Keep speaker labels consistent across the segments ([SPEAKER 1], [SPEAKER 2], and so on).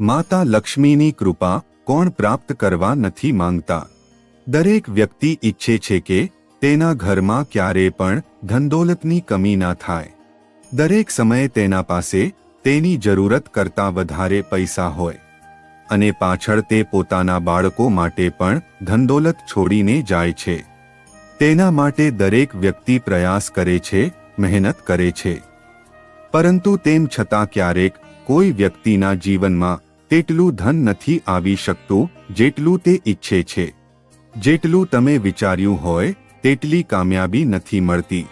[SPEAKER 1] માતા લક્ષ્મીની કૃપા કોણ પ્રાપ્ત કરવા નથી માંગતા? દરેક વ્યક્તિ ઈચ્છે છે કે તેના ઘરમાં ક્યારે પણ ધનદોલતની કમી ના થાય. દરેક સમયે તેના પાસે તેની જરૂરત કરતાં વધારે પૈસા હોય. અને પાછળ તે પોતાના બાળકો માટે પણ ધનદોલત છોડીને જાય છે. તેના માટે દરેક વ્યક્તિ પ્રયાસ કરે છે, મહેનત કરે છે. પરંતુ તેમ છતાં ક્યારેક કોઈ વ્યક્તિના જીવનમાં તેટલું ધન નથી આવી શકતું, જેટલું તે ઈચ્છે છે. જેટલું તમે વિચાર્યું હોય, તેટલી કામયાબી નથી મળતી.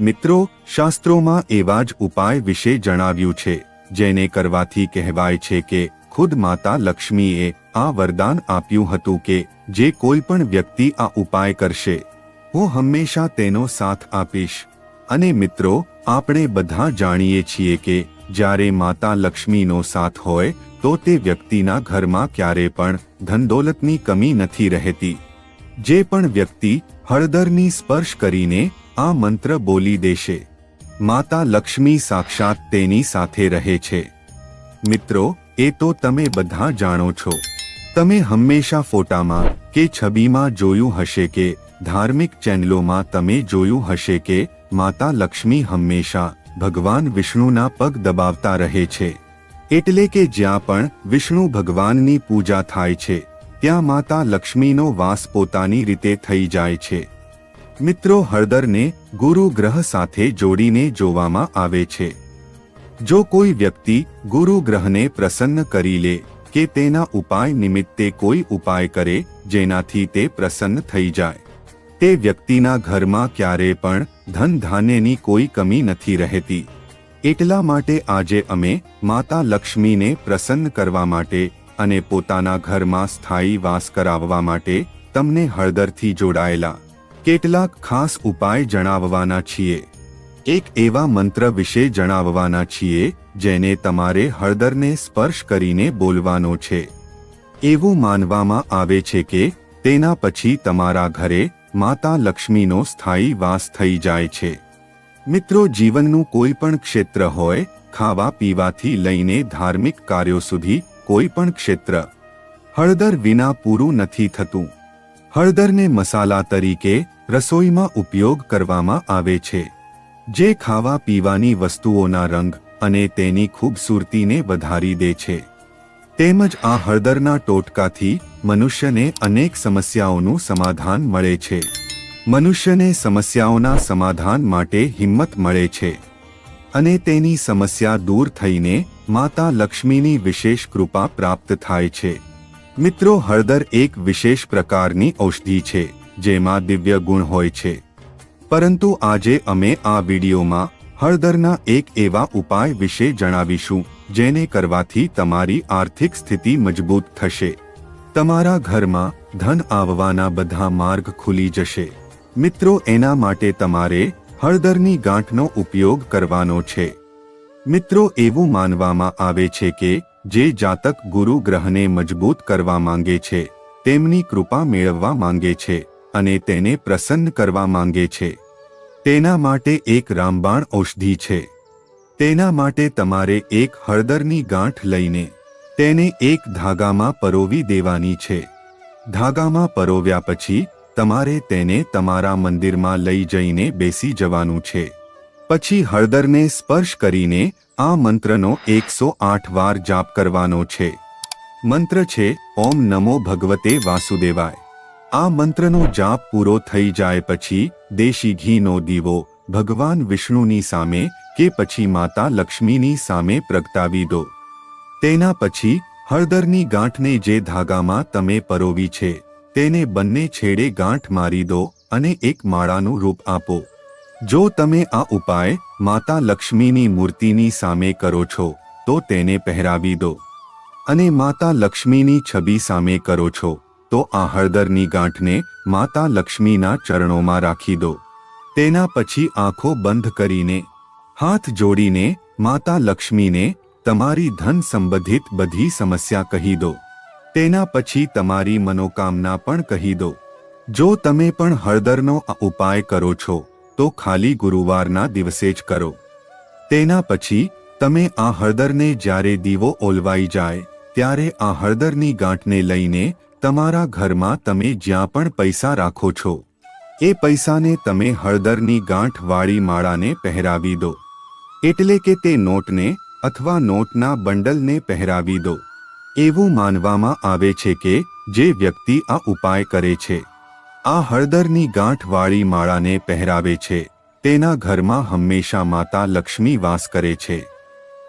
[SPEAKER 1] મિત્રો, શાસ્ત્રોમાં એવા જ ઉપાય વિશે જણાવ્યું છે, જેને કરવાથી કહેવાય છે કે, ખુદ માતા લક્ષ્મીએ આ વરદાન આપ્યું હતું કે, જે કોઈ પણ વ્યક્તિ આ ઉપાય કરશે. હું હંમેશા તેનો સાથ આપીશ. અને મિત્રો, આપણે બધા જાણીએ છીએ કે, જ્યારે માતા લક્ષ્મીનો સાથ હોય તો તે વ્યક્તિના ઘરમાં ક્યારે પણ ધનદોલતની કમી નથી રહેતી. જે પણ વ્યક્તિ હળદરની સ્પર્શ કરીને આ મંત્ર બોલી દેશે. માતા લક્ષ્મી સાક્ષાત તેની સાથે રહે છે. મિત્રો, એ તો તમે બધા જાણો છો. તમે હંમેશા ફોટામાં કે છબીમાં જોયું હશે કે, ધાર્મિક ચેનલોમાં તમે જોયું હશે કે, માતા લક્ષ્મી હંમેશા ભગવાન વિષ્ણુના પગ દબાવતા રહે છે. એટલે કે જ્યાં પણ વિષ્ણુ ભગવાનની પૂજા થાય છે, ત્યાં માતા લક્ષ્મીનો વાસ પોતાની રીતે થઈ જાય છે. મિત્રો હળદરને ગુરુ ગ્રહ સાથે જોડીને જોવામાં આવે છે. જો કોઈ વ્યક્તિ ગુરુ ગ્રહને પ્રસન્ન કરી લે, કે તેના ઉપાય નિમિત્તે કોઈ ઉપાય કરે, જેનાથી તે પ્રસન્ન થઈ જાય. તે વ્યક્તિના ઘરમાં ક્યારે પણ ધન ધાન્યની કોઈ કમી નથી રહેતી. એટલા માટે આજે અમે માતા લક્ષ્મીને પ્રસન્ન કરવા માટે અને પોતાના ઘરમાં સ્થાયી વાસ કરાવવા માટે તમને હળદરથી જોડાયેલા કેટલાક ખાસ ઉપાય જણાવવાના છીએ. એક એવા મંત્ર વિશે જણાવવાના છીએ જેને તમારે હળદરને સ્પર્શ કરીને બોલવાનો છે. એવું માનવામાં આવે છે કે તેના પછી તમારા ઘરે માતા લક્ષ્મીનો સ્થાયી વાસ થઈ જાય છે. મિત્રો, જીવનનું કોઈ પણ ક્ષેત્ર હોય, ખાવા પીવાથી લઈને ધાર્મિક કાર્યો સુધી કોઈ પણ ક્ષેત્ર, હળદર વિના પૂરું નથી થતું. હળદરને મસાલા તરીકે રસોઈમાં ઉપયોગ કરવામાં આવે છે. જે ખાવા પીવાની વસ્તુઓના રંગ અને તેની ખૂબસૂરતીને વધારી દે છે. તેમજ આ હળદરના ટોટકાથી મનુષ્યને અનેક સમસ્યાઓનું સમાધાન મળે છે. મનુષ્યને સમસ્યાઓના સમાધાન માટે હિંમત મળે છે અને તેની સમસ્યા દૂર થઈને માતા લક્ષ્મીની વિશેષ કૃપા પ્રાપ્ત થાય છે. મિત્રો, હળદર એક વિશેષ પ્રકારની ઔષધિ છે, જેમાં દિવ્ય ગુણ હોય છે. પરંતુ આજે અમે આ વિડીયોમાં હળદરના એક એવા ઉપાય વિશે જણાવીશું, જેને કરવાથી તમારી આર્થિક સ્થિતિ મજબૂત થશે. તમારા ઘરમાં ધન આવવાના બધા માર્ગ ખુલી જશે. મિત્રો, એના માટે તમારે હળદરની ગાંઠનો ઉપયોગ કરવાનો છે. મિત્રો, એવું માનવામાં આવે છે કે જે જાતક ગુરુ ગ્રહને મજબૂત કરવા માંગે છે, તેમની કૃપા મેળવવા માંગે છે અને તેને પ્રસન્ન કરવા માંગે છે. તેના માટે એક રામબાણ ઔષધિ છે. તેના માટે તમારે એક હળદરની ગાંઠ લઈને તેને એક ધાગામાં પરોવી દેવાની છે. ધાગામાં પરોવ્યા પછી તમારે તેને તમારા મંદિરમાં લઈ જઈને બેસી જવાનું છે. પછી હળદરને સ્પર્શ કરીને આ મંત્રનો એકસો આઠ વાર જાપ કરવાનો છે. મંત્ર છે, ઓમ નમો ભગવતે વાસુદેવાય. આ મંત્રનો જાપ પૂરો થઈ જાય પછી દેશી ઘીનો દીવો ભગવાન વિષ્ણુની સામે કે પછી માતા લક્ષ્મીની સામે પ્રગટાવી દો. તેના પછી હળદરની ગાંઠને જે ધાગામાં તમે પરોવી છે તેને બંને છેડે ગાંઠ મારી દો અને એક માળાનું રૂપ આપો. જો તમે આ ઉપાય માતા લક્ષ્મીની મૂર્તિની સામે કરો છો, તો તેને પહેરાવી દો. અને માતા લક્ષ્મીની છબી સામે કરો છો, તો આ હળદરની ગાંઠને માતા લક્ષ્મીના ચરણોમાં રાખી દો. તેના પછી આંખો બંધ કરીને, હાથ જોડીને માતા લક્ષ્મીને તમારી ધન સંબંધિત બધી સમસ્યા કહી દો. તેના પછી તમારી મનોકામના પણ કહી દો. જો તમે પણ હળદરનો ઉપાય કરો છો, તો ખાલી ગુરુવારના દિવસે જ કરો. તેના પછી, તમે આ હળદરને જ્યારે દીવો ઓલવાઈ જાય, ત્યારે આ હળદરની ગાંઠને લઈને તમારા ઘરમાં તમે જ્યાં પણ પૈસા રાખો છો, એ પૈસાને તમે હળદરની ગાંઠવાળી માળાને પહેરાવી દો. એટલે કે તે નોટને અથવા નોટના બંડલને પહેરાવી દો. એવું માનવામાં આવે છે કે જે વ્યક્તિ આ ઉપાય કરે છે, આ હળદરની ગાંઠવાળી માળાને પહેરાવે છે, તેના ઘરમાં હંમેશા માતા લક્ષ્મી વાસ કરે છે.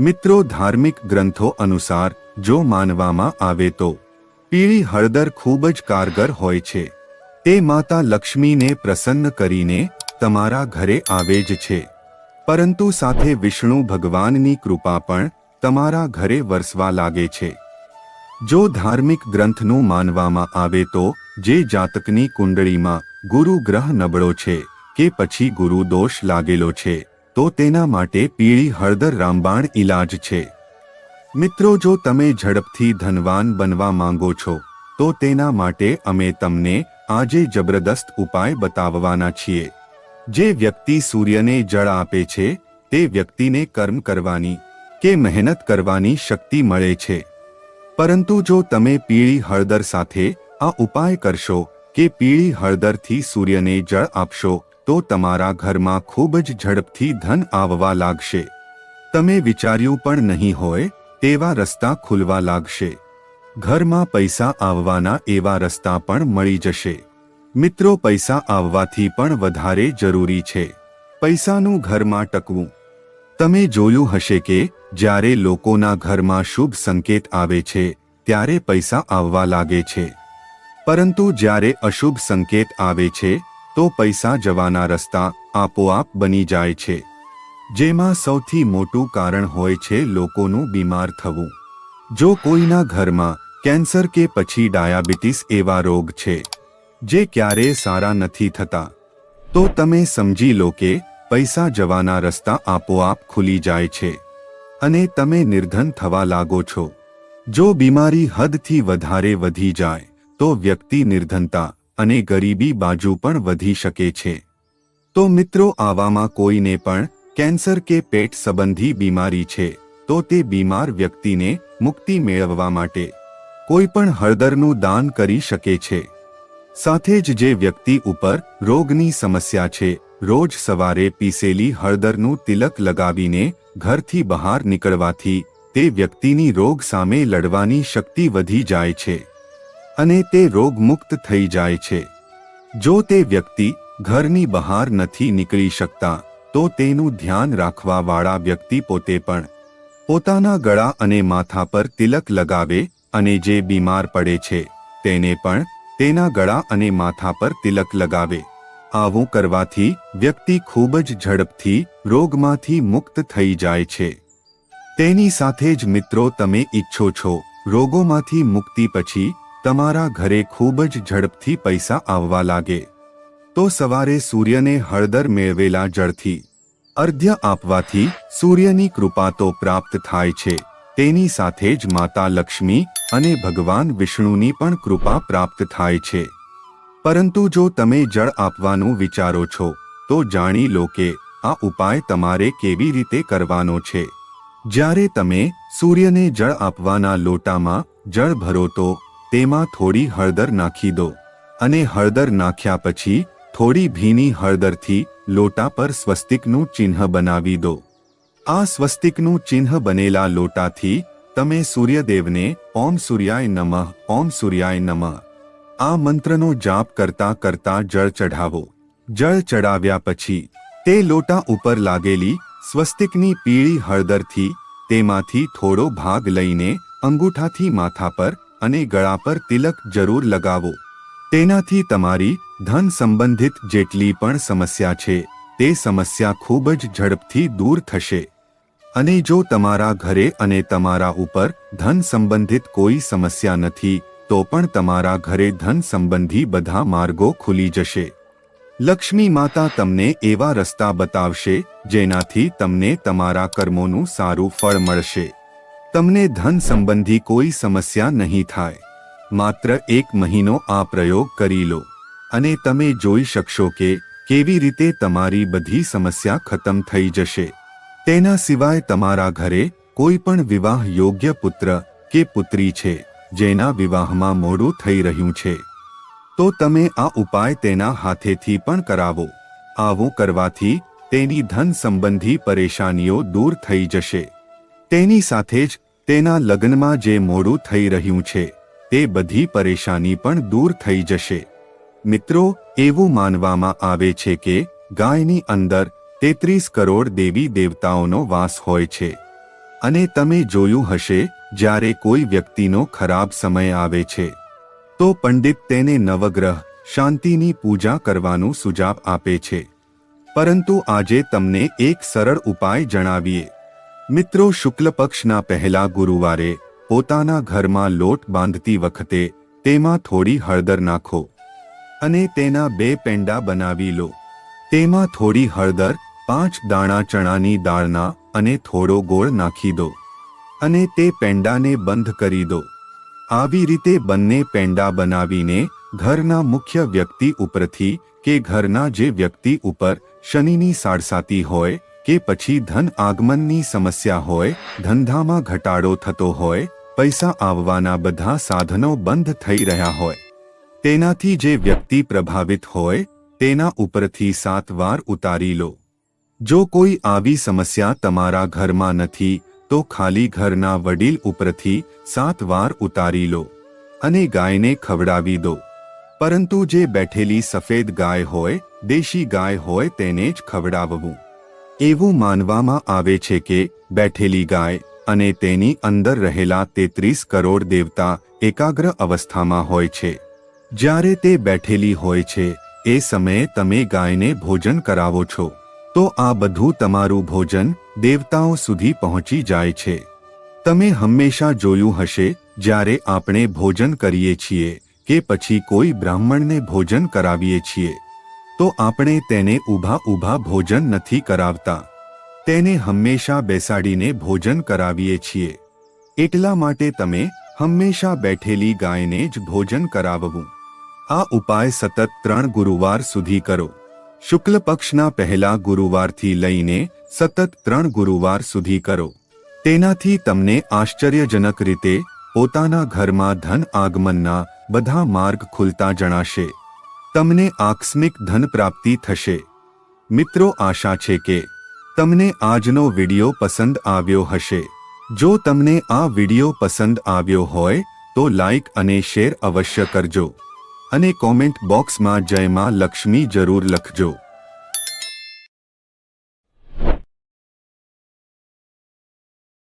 [SPEAKER 1] મિત્રો, ધાર્મિક ગ્રંથો અનુસાર જો માનવામાં આવે તો પીળી હળદર ખૂબ જ કારગર હોય છે. તે માતા લક્ષ્મીને પ્રસન્ન કરીને તમારા ઘરે આવે જ છે. પરંતુ સાથે વિષ્ણુ ભગવાનની કૃપા પણ તમારા ઘરે વરસવા લાગે છે. જો ધાર્મિક ગ્રંથનું માનવામાં આવે તો, જે જાતકની કુંડળીમાં ગુરુ ગ્રહ નબળો છે કે પછી ગુરુ દોષ લાગેલો છે, તો તેના માટે પીળી હળદર રામબાણ ઈલાજ છે. મિત્રો, જો તમે ઝડપથી ધનવાન બનવા માંગો છો, તો તેના માટે અમે તમને આજે જબરદસ્ત ઉપાય બતાવવાના છીએ. જે વ્યક્તિ સૂર્યને જળ આપે છે, તે વ્યક્તિને કર્મ કરવાની કે મહેનત કરવાની શક્તિ મળે છે. પરંતુ જો તમે પીળી હળદર સાથે આ ઉપાય કરશો કે પીળી હળદરથી સૂર્યને જળ આપશો, તો તમારા ઘરમાં ખૂબ જ ઝડપથી ધન આવવા લાગશે. તમે વિચાર્યું પણ નહીં હોય તેવા રસ્તા ખુલવા લાગશે. ઘરમાં પૈસા આવવાના એવા રસ્તા પણ મળી જશે. મિત્રો, પૈસા આવવાથી પણ વધારે જરૂરી છે. પૈસાનું ઘરમાં ટકવું. તમે જોયું હશે કે જ્યારે લોકોના ઘરમાં શુભ સંકેત આવે છે, ત્યારે પૈસા આવવા લાગે છે. પરંતુ જ્યારે અશુભ સંકેત આવે છે, તો પૈસા જવાના રસ્તા આપોઆપ બની જાય છે. જેમાં સૌથી મોટું કારણ હોય છે લોકોનું બીમાર થવું. જો કોઈના ઘરમાં કેન્સર કે પછી ડાયાબિટીસ એવા રોગ છે, જે ક્યારેય સારા નથી થતા, તો તમે સમજી લો કે પૈસા જવાના રસ્તા આપોઆપ ખુલી જાય છે. અને તમે નિર્ધન થવા લાગો છો. જો બીમારી હદથી વધારે વધી જાય, તો વ્યક્તિ નિર્ધનતા અને ગરીબી બાજુ પણ વધી શકે છે. તો મિત્રો, આવામાં કોઈને પણ કેન્સર કે પેટ સંબંધી બીમારી છે, તો તે બીમાર વ્યક્તિને મુક્તિ મેળવવા માટે કોઈ પણ હળદરનું દાન કરી શકે છે. સાથે જ જે વ્યક્તિ ઉપર રોગની સમસ્યા છે રોજ સવારે પીસેલી હળદરનું તિલક લગાવીને ઘરથી બહાર નીકળવાથી તે વ્યક્તિની રોગ સામે લડવાની શક્તિ વધી જાય છે અને તે રોગમુક્ત થઈ જાય છે. જો તે વ્યક્તિ ઘરની બહાર નથી નીકળી શકતા, તો તેનું ધ્યાન રાખવાવાળા વ્યક્તિ પોતે પણ પોતાના ગળા અને માથા પર તિલક લગાવે અને જે બીમાર પડે છે, તેને પણ તેના ગળા અને માથા પર તિલક લગાવે. આવું કરવાથી વ્યક્તિ ખૂબ જ ઝડપથી રોગમાંથી મુક્ત થઈ જાય છે. તેની સાથે જ મિત્રો તમે ઈચ્છો છો, રોગોમાંથી મુક્તિ પછી તમારા ઘરે ખૂબ જ ઝડપથી પૈસા આવવા લાગે. તો સવારે સૂર્યને હળદર મેળવેલા જળથી અર્ધ્ય આપવાથી સૂર્યની કૃપા તો પ્રાપ્ત થાય છે. તેની સાથે જ માતા લક્ષ્મી અને ભગવાન વિષ્ણુની પણ કૃપા પ્રાપ્ત થાય છે. પરંતુ જો તમે જળ આપવાનું વિચારો છો, તો જાણી લો કે આ ઉપાય તમારે કેવી રીતે કરવાનો છે. જ્યારે તમે સૂર્યને જળ આપવાના લોટામાં જળ ભરો તો તેમાં થોડી હળદર નાખી દો અને હળદર નાખ્યા પછી થોડી ભીની હળદરથી લોટા પર સ્વસ્તિકનું ચિહ્ન બનાવી દો. આ સ્વસ્તિકનું ચિહ્ન બનેલા લોટાથી તમે સૂર્યદેવને ઓમ સૂર્યાય નમઃ, ઓમ સૂર્યાય નમઃ. આ મંત્રનો જાપ કરતા કરતા જળ ચઢાવો. જળ ચડાવ્યા પછી તે લોટા ઉપર લાગેલી સ્વસ્તિકની પીળી હળદરથી તેમાંથી થોડો ભાગ લઈને અંગૂઠાથી માથા પર અને ગળા પર તિલક જરૂર લગાવો. તેનાથી તમારી ધન સંબંધિત જેટલી પણ સમસ્યા છે, તે સમસ્યા ખૂબ જ ઝડપથી દૂર થશે. અને જો તમારા ઘરે અને તમારા ઉપર ધન સંબંધિત કોઈ સમસ્યા નથી તો પણ તમારા ઘરે ધન સંબંધી બધા માર્ગો ખુલી જશે. લક્ષ્મી માતા તમને એવા રસ્તા બતાવશે, જેનાથી તમને તમારા કર્મોનું સારું ફળ મળશે. તમને ધન સંબંધી કોઈ સમસ્યા નહીં થાય. માત્ર એક મહિનો આ પ્રયોગ કરી લો. અને તમે જોઈ શકશો કે કેવી રીતે તમારી બધી સમસ્યા ખતમ થઈ જશે. તેના સિવાય તમારા ઘરે કોઈ પણ વિવાહ યોગ્ય પુત્ર કે પુત્રી છે. જેના વિવાહમાં મોડું થઈ રહ્યું છે. તો તમે આ ઉપાય તેના હાથેથી પણ કરાવો. આવું કરવાથી તેની ધન સંબંધી પરેશાનીઓ દૂર થઈ જશે. તેની સાથે જ તેના લગ્નમાં જે મોડું થઈ રહ્યું છે, તે બધી પરેશાની પણ દૂર થઈ જશે. મિત્રો, એવું માનવામાં આવે છે કે ગાયની અંદર તેત્રીસ કરોડ દેવી દેવતાઓનો વાસ હોય છે. અને તમે જોયું હશે જ્યારે કોઈ વ્યક્તિનો ખરાબ સમય આવે છે, તો પંડિત તેને નવગ્રહ, શાંતિની પૂજા કરવાનું સુજાવ આપે છે. પરંતુ આજે તમને એક સરળ ઉપાય જણાવીએ. મિત્રો, શુક્લ પક્ષના પહેલા ગુરુવારે પોતાના ઘરમાં લોટ બાંધતી વખતે તેમાં થોડી હળદર નાખો અને તેના બે પેંડા બનાવી લો. તેમાં થોડી હળદર, પાંચ દાણા ચણાની દાળના અને થોડો ગોળ નાખી દો. અને તે પેંડાને બંધ કરી દો. આવી રીતે બંને પેંડા બનાવીને ઘરના મુખ્ય વ્યક્તિ ઉપરથી કે ઘરના જે વ્યક્તિ ઉપર શનિની સાડસાતી હોય કે પછી ધન આગમનની સમસ્યા હોય, ધંધામાં ઘટાડો થતો હોય, પૈસા આવવાના બધા સાધનો બંધ થઈ રહ્યા હોય. તેનાથી જે વ્યક્તિ પ્રભાવિત હોય, તેના ઉપરથી સાત વાર ઉતારી લો. જો કોઈ આવી સમસ્યા તમારા ઘરમાં નથી તો ખાલી ઘરના વડીલ ઉપરથી સાત વાર ઉતારી લો અને ગાયને ખવડાવી દો. પરંતુ જે બેઠેલી સફેદ ગાય હોય, દેશી ગાય હોય તેને જ ખવડાવવું. એવું માનવામાં આવે છે કે બેઠેલી ગાય અને તેની અંદર રહેલા તેત્રીસ કરોડ દેવતા એકાગ્ર અવસ્થામાં હોય છે. જ્યારે તે બેઠેલી હોય છે, એ સમયે તમે ગાયને ભોજન કરાવો છો. તો આ બધું તમારું ભોજન દેવતાઓ સુધી પહોંચી જાય છે. તમે હંમેશા જોયું હશે, જ્યારે આપણે ભોજન કરીએ છીએ, કે પછી કોઈ બ્રાહ્મણને ભોજન કરાવીએ છીએ. તો આપણે તેને ઊભા ઊભા ભોજન નથી કરાવતા. તેને હંમેશા બેસાડીને ભોજન કરાવીએ છીએ. એટલા માટે તમે હંમેશા બેઠેલી ગાયને જ ભોજન કરાવવું. આ ઉપાય સતત ત્રણ ગુરુવાર સુધી કરો. શુક્લ પક્ષના પહેલા ગુરુવારથી લઈને સતત ત્રણ ગુરુવાર સુધી કરો. તેનાથી તમને આશ્ચર્યજનક રીતે પોતાના ઘરમાં ધન આગમનના બધા માર્ગ ખુલતા જણાશે. તમને આકસ્મિક ધન પ્રાપ્તિ થશે. મિત્રો આશા છે કે તમને આજનો વિડિયો પસંદ આવ્યો હશે. જો તમને આ વિડિયો પસંદ આવ્યો હોય તો લાઈક અને શેર અવશ્ય કરજો. અને કોમેન્ટ બોક્સમાં જય માં લક્ષ્મી જરૂર લખજો.